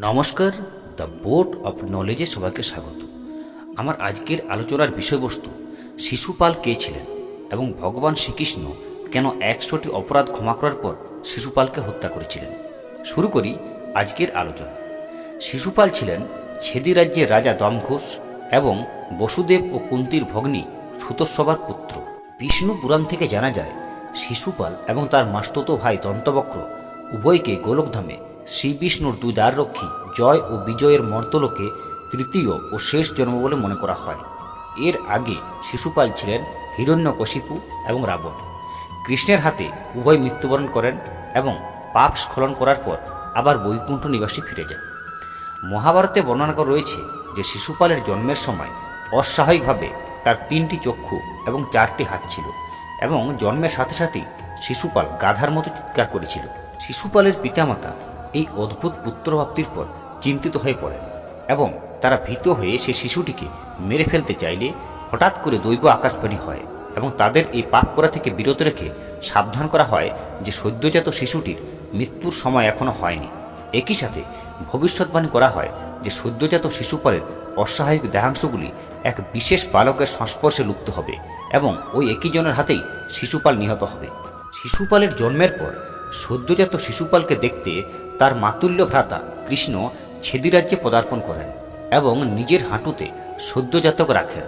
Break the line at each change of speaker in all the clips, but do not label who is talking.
নমস্কার, the board of নলেজে সবাইকে স্বাগত। আমার আজকের আলোচনার বিষয়বস্তু, শিশুপাল কে ছিলেন এবং ভগবান শ্রীকৃষ্ণ কেন একশোটি অপরাধ ক্ষমা করার পর শিশুপালকে হত্যা করেছিলেন। শুরু করি আজকের আলোচনা। শিশুপাল ছিলেন ছেদি রাজ্যের রাজা দমঘোষ এবং বসুদেব ও কুন্তির ভগ্নী সুতস্ববার পুত্র। বিষ্ণু পুরাণ থেকে জানা যায়, শিশুপাল এবং তার মাস্তত ভাই দন্তবক্র উভয়কে গোলকধামে শ্রীবিষ্ণুর দুই দ্বাররক্ষী জয় ও বিজয়ের মর্তলোকে তৃতীয় ও শেষ জন্ম বলে মনে করা হয়। এর আগে শিশুপাল ছিলেন হিরণ্যকশিপু এবং রাবণ। কৃষ্ণের হাতে উভয় মৃত্যুবরণ করেন এবং পাপ স্খলন করার পর আবার বৈকুণ্ঠ নিবাসী ফিরে যান। মহাভারতে বর্ণনা করা রয়েছে যে শিশুপালের জন্মের সময় অস্বাভাবিকভাবে তার তিনটি চক্ষু এবং চারটি হাত ছিল এবং জন্মের সাথে সাথেই শিশুপাল গাধার মতো চিৎকার করেছিল। শিশুপালের পিতামাতা এই অদ্ভুত পুত্রপ্রাপ্তির পর চিন্তিত হয়ে পড়েন এবং তারা ভীত হয়ে সে শিশুটিকে মেরে ফেলতে চাইলে হঠাৎ করে দৈব আকাশবাণী হয় এবং তাদের এই পাপ করা থেকে বিরত রেখে সাবধান করা হয় যে সদ্যজাত শিশুটির মৃত্যুর সময় এখনও হয়নি। একই সাথে ভবিষ্যৎবাণী করা হয় যে সদ্যজাত শিশুপালের অস্বাভাবিক দেহাংশগুলি এক বিশেষ বালকের সংস্পর্শে লুপ্ত হবে এবং ওই একই জনের হাতেই শিশুপাল নিহত হবে। শিশুপালের জন্মের পর সদ্যজাত শিশুপালকে দেখতে তার মাতুল্য ভ্রাতা কৃষ্ণ ছেদিরাজ্যে পদার্পণ করেন এবং নিজের হাঁটুতে সদ্যজাতক রাখেন।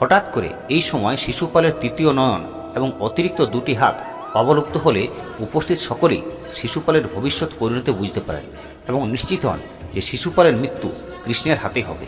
হঠাৎ করে এই সময় শিশুপালের তৃতীয় নয়ন এবং অতিরিক্ত দুটি হাত অবলুপ্ত হলে উপস্থিত সকলেই শিশুপালের ভবিষ্যৎ পরিণতি বুঝতে পারেন এবং নিশ্চিত হন যে শিশুপালের মৃত্যু কৃষ্ণের হাতে হবে।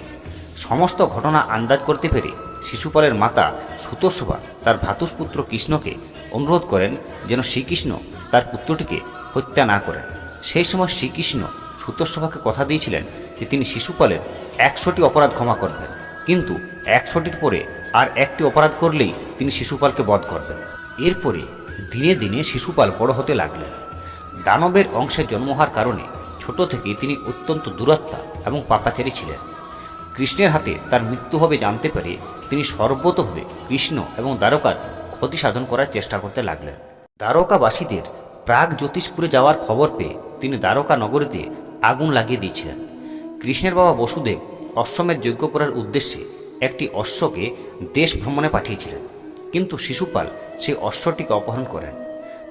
সমস্ত ঘটনা আন্দাজ করতে পেরে শিশুপালের মাতা সুতোষভা তার ভ্রাতুষ্পুত্র কৃষ্ণকে অনুরোধ করেন যেন শ্রীকৃষ্ণ তার পুত্রটিকে হত্যা না করেন। সেই সময় শ্রীকৃষ্ণ সুতোষভাকে কথা দিয়েছিলেন যে তিনি শিশুপালের একশোটি অপরাধ ক্ষমা করবেন। কিন্তু একশোটির পরে আর একটি অপরাধ করলেই তিনি শিশুপালকে বধ করবেন। এরপরে দিনে দিনে শিশুপাল বড় হতে লাগলেন। দানবের অংশে জন্ম হওয়ার কারণে ছোট থেকে তিনি অত্যন্ত দূরাত্মা এবং পাপাচারী ছিলেন। কৃষ্ণের হাতে তার মৃত্যু হবে জানতে পেরে তিনি সর্বতভাবে কৃষ্ণ এবং দ্বারকার ক্ষতি সাধন করার চেষ্টা করতে লাগলেন। দ্বারকাবাসীদের প্রাগ জ্যোতিষপুরে যাওয়ার খবর পেয়ে তিনি দ্বারকা নগরীতে আগুন লাগিয়ে দিয়েছিলেন। কৃষ্ণের বাবা বসুদেব অশ্বমের যজ্ঞ করার উদ্দেশ্যে একটি অশ্বকে দেশ ভ্রমণে পাঠিয়েছিলেন। কিন্তু শিশুপাল সেই অশ্বটিকে অপহরণ করেন।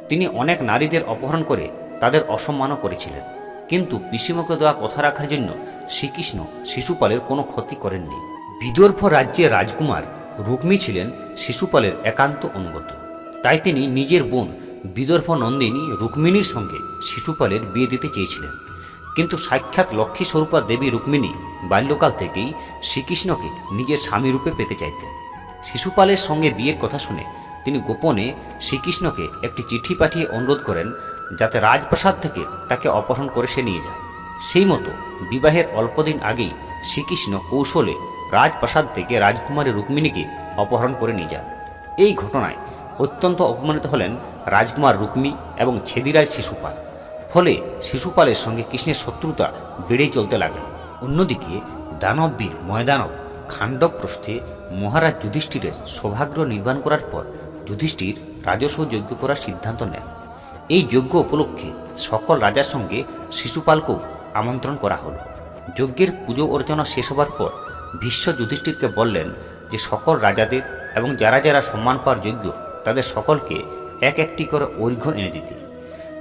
তিনি অনেক নারীদের অপহরণ করে তাদের অসম্মানও করেছিলেন। কিন্তু পিসিমকে দেওয়া কথা রাখার জন্য শ্রীকৃষ্ণ শিশুপালের কোনো ক্ষতি করেননি। বিদর্ভ রাজ্যের রাজকুমার রুক্মী ছিলেন শিশুপালের একান্ত অনুগত। তাই তিনি নিজের বোন বিদর্ভ নন্দিনী রুক্মিণীর সঙ্গে শিশুপালের বিয়ে দিতে চেয়েছিলেন। কিন্তু সাক্ষাৎ লক্ষ্মী স্বরূপা দেবী রুক্মিণী বাল্যকাল থেকেই শ্রীকৃষ্ণকে নিজের স্বামী রূপে পেতে চাইতেন। শিশুপালের সঙ্গে বিয়ের কথা শুনে তিনি গোপনে শ্রীকৃষ্ণকে একটি চিঠি পাঠিয়ে অনুরোধ করেন, যাতে রাজপ্রাসাদ থেকে তাকে অপহরণ করে সে নিয়ে যায়। সেই মতো বিবাহের অল্পদিন আগেই শ্রীকৃষ্ণ কৌশলে রাজপ্রাসাদ থেকে রাজকুমারী রুক্মিণীকে অপহরণ করে নিয়ে যান। এই ঘটনায় অত্যন্ত অপমানিত হলেন রাজকুমার রুক্মী এবং ছেদিরাজ শিশুপাল। ফলে শিশুপালের সঙ্গে কৃষ্ণের শত্রুতা বেড়েই চলতে লাগল। অন্যদিকে দানববীর ময়দানব খাণ্ডবপ্রস্থে মহারাজ যুধিষ্ঠিরের সৌভাগ্য নির্মাণ করার পর যুধিষ্ঠির রাজস্ব যজ্ঞ করার সিদ্ধান্ত নেন। এই যজ্ঞ উপলক্ষে সকল রাজার সঙ্গে শিশুপালকেও আমন্ত্রণ করা হলো। যজ্ঞের পুজো অর্চনা শেষ হবার পর বিশ্ব যুধিষ্ঠিরকে বললেন যে সকল রাজাদের এবং যারা যারা সম্মান পাওয়ার যোগ্য তাদের সকলকে এক একটি করে ঐর্ঘ্য এনে দিতে।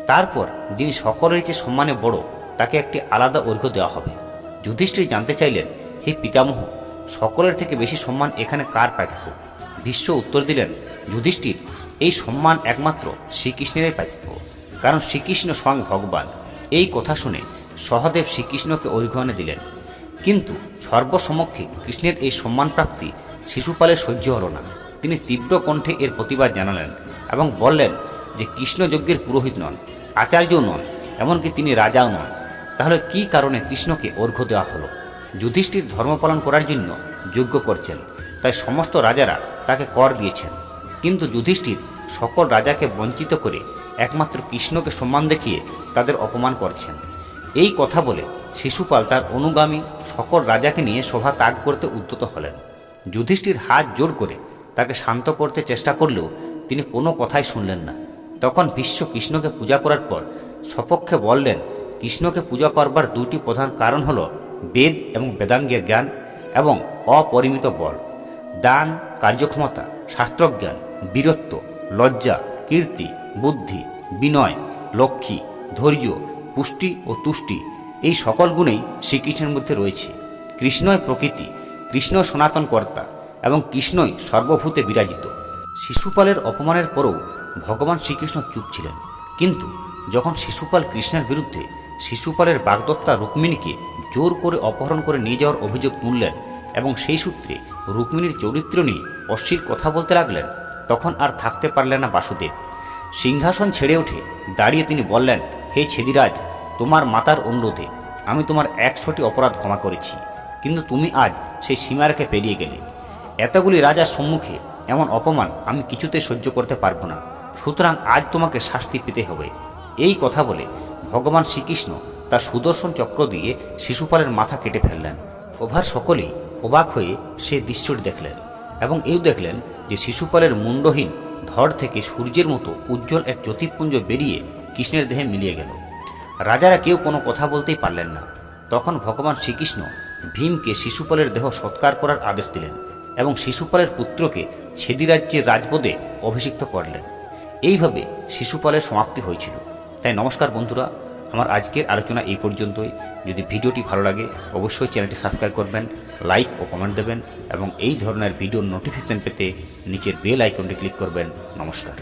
তারপর যিনি সকলের চেয়ে সম্মানে বড়, তাকে একটি আলাদা ঐর্ঘ্য দেওয়া হবে। যুধিষ্ঠির জানতে চাইলেন, হে পিতামহ, সকলের থেকে বেশি সম্মান এখানে কার প্রাপ্য ভীষ্ম উত্তর দিলেন, যুধিষ্ঠির, এই সম্মান একমাত্র শ্রীকৃষ্ণেরই প্রাপ্য কারণ শ্রীকৃষ্ণ স্বয়ং ভগবান। এই কথা শুনে সহদেব শ্রীকৃষ্ণকে ঐর্ঘ্য দিলেন। কিন্তু সর্বসমক্ষে কৃষ্ণের এই সম্মান প্রাপ্তি শিশুপালের সহ্য হল না। তিনি তীব্র কণ্ঠে এর প্রতিবাদ জানালেন এবং বললেন যে কৃষ্ণযজ্ঞের পুরোহিত নন, আচার্যও নন, এমনকি তিনি রাজাও নন। তাহলে কি কারণে কৃষ্ণকে অর্ঘ্য দেওয়া হলো? যুধিষ্ঠির ধর্ম পালন করার জন্য যজ্ঞ করছেন, তাই সমস্ত রাজারা তাকে কর দিয়েছেন। কিন্তু যুধিষ্ঠির সকল রাজাকে বঞ্চিত করে একমাত্র কৃষ্ণকে সম্মান দেখিয়ে তাদের অপমান করছেন। এই কথা বলে শিশুপাল তার অনুগামী সকল রাজাকে নিয়ে সভা ত্যাগ করতে উদ্যত হলেন। যুধিষ্ঠির হাত জোর করে তাকে শান্ত করতে চেষ্টা করলেও তিনি কোনো কথাই শুনলেন না। তখন বিশ্ব কৃষ্ণকে পূজা করার পর সপক্ষে বললেন, কৃষ্ণকে পূজা করবার দুটি প্রধান কারণ হল বেদ এবং বেদাঙ্গের জ্ঞান এবং অপরিমিত বল। দান, কার্যক্ষমতা, শাস্ত্রজ্ঞান, বীরত্ব, লজ্জা, কীর্তি, বুদ্ধি, বিনয়, লক্ষ্মী, ধৈর্য, পুষ্টি ও তুষ্টি এই সকল গুণেই শ্রীকৃষ্ণের মধ্যে রয়েছে। কৃষ্ণই প্রকৃতি, কৃষ্ণ সনাতন কর্তা। এবং কৃষ্ণই সর্বভূতে বিরাজিত। শিশুপালের অপমানের পরেও ভগবান শ্রীকৃষ্ণ চুপ ছিলেন। কিন্তু যখন শিশুপাল কৃষ্ণের বিরুদ্ধে শিশুপালের বাগদত্তা রুক্মিণীকে জোর করে অপহরণ করে নিয়ে যাওয়ার অভিযোগ তুললেন এবং সেই সূত্রে রুক্মিণীর চরিত্র নিয়ে অশ্লীল কথা বলতে লাগলেন, তখন আর থাকতে পারলেন না বাসুদেব। সিংহাসন ছেড়ে উঠে দাঁড়িয়ে তিনি বললেন, হে ছেদিরাজ, তোমার মাতার অনুরোধে আমি তোমার একশোটি অপরাধ ক্ষমা করেছি, কিন্তু তুমি আজ সেই সীমারেখে পেরিয়ে গেলে। এতগুলি রাজার সম্মুখে এমন অপমান আমি কিছুতে সহ্য করতে পারব না। সুতরাং আজ তোমাকে শাস্তি পেতে হবে। এই কথা বলে ভগবান শ্রীকৃষ্ণ তার সুদর্শন চক্র দিয়ে শিশুপালের মাথা কেটে ফেললেন। ওভার সকলেই অবাক হয়ে সে দৃশ্যটি দেখলেন এবং এও দেখলেন যে শিশুপালের মুন্ডহীন ধর থেকে সূর্যের মতো উজ্জ্বল এক জ্যোতিপুঞ্জ বেরিয়ে কৃষ্ণের দেহে মিলিয়ে গেল। রাজারা কেউ কোনো কথা বলতেই পারলেন না। তখন ভগবান শ্রীকৃষ্ণ ভীমকে শিশুপালের দেহ সৎকার করার আদেশ দিলেন। শিশুপালের পুত্রকে ছেদি রাজ্যের রাজপদে অভিষিক্ত করলেন। এইভাবে শিশুপালের সমাপ্তি হয়েছিল। তাই নমস্কার বন্ধুরা, আমার আজকের আলোচনা এই পর্যন্তই। যদি ভিডিওটি ভালো লাগে, অবশ্যই চ্যানেলটি সাবস্ক্রাইব করবেন, লাইক ও কমেন্ট দেবেন এবং এই ধরনের ভিডিওর নোটিফিকেশন পেতে নিচের বেল আইকনটি ক্লিক করবেন। নমস্কার।